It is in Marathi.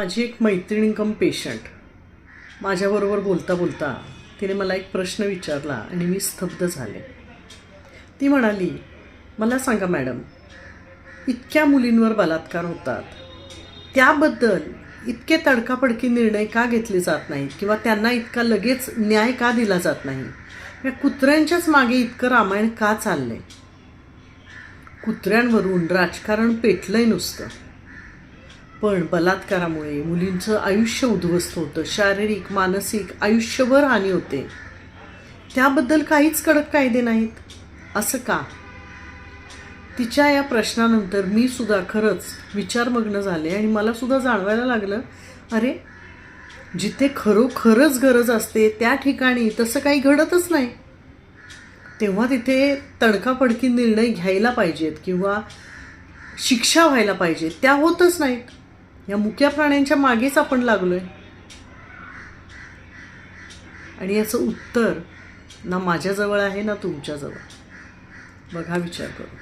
माझी एक मैत्रिणी कम पेशंट माझ्याबरोबर बोलता बोलता तिने मला एक प्रश्न विचारला आणि मी स्तब्ध झाले. ती म्हणाली मला सांगा मॅडम इतक्या मुलींवर बलात्कार होतात. त्याबद्दल इतके तडकाफडकी निर्णय का घेतले जात नाहीत? किंवा त्यांना इतका लगेच न्याय का दिला जात नाही? या कुत्र्यांच्याच मागे इतकं रामायण का चाललंय? कुत्र्यांवरून राजकारण पेटलंय नुसतं. पण बलात्कारामुळे मुलींचं आयुष्य उद्ध्वस्त होतं. शारीरिक मानसिक आयुष्यभर हानी होते. त्याबद्दल काहीच कडक कायदे नाहीत. असं का? तिच्या या प्रश्नानंतर मी सुद्धा खरंच विचारमग्न झाले आणि मला सुद्धा जाणवायला लागलं अरे जिथे खरोखरच गरज असते त्या ठिकाणी तसं काही घडतच नाही. तेव्हा तिथे तडकाफडकी निर्णय घ्यायला पाहिजेत किंवा शिक्षा व्हायला पाहिजेत त्या होतच नाहीत. या मुक्या प्राण्यांच्या मागेच आपण लागलो आहे आणि याचं उत्तर ना माझ्याजवळ आहे ना तुमच्याजवळ. बघा विचार करू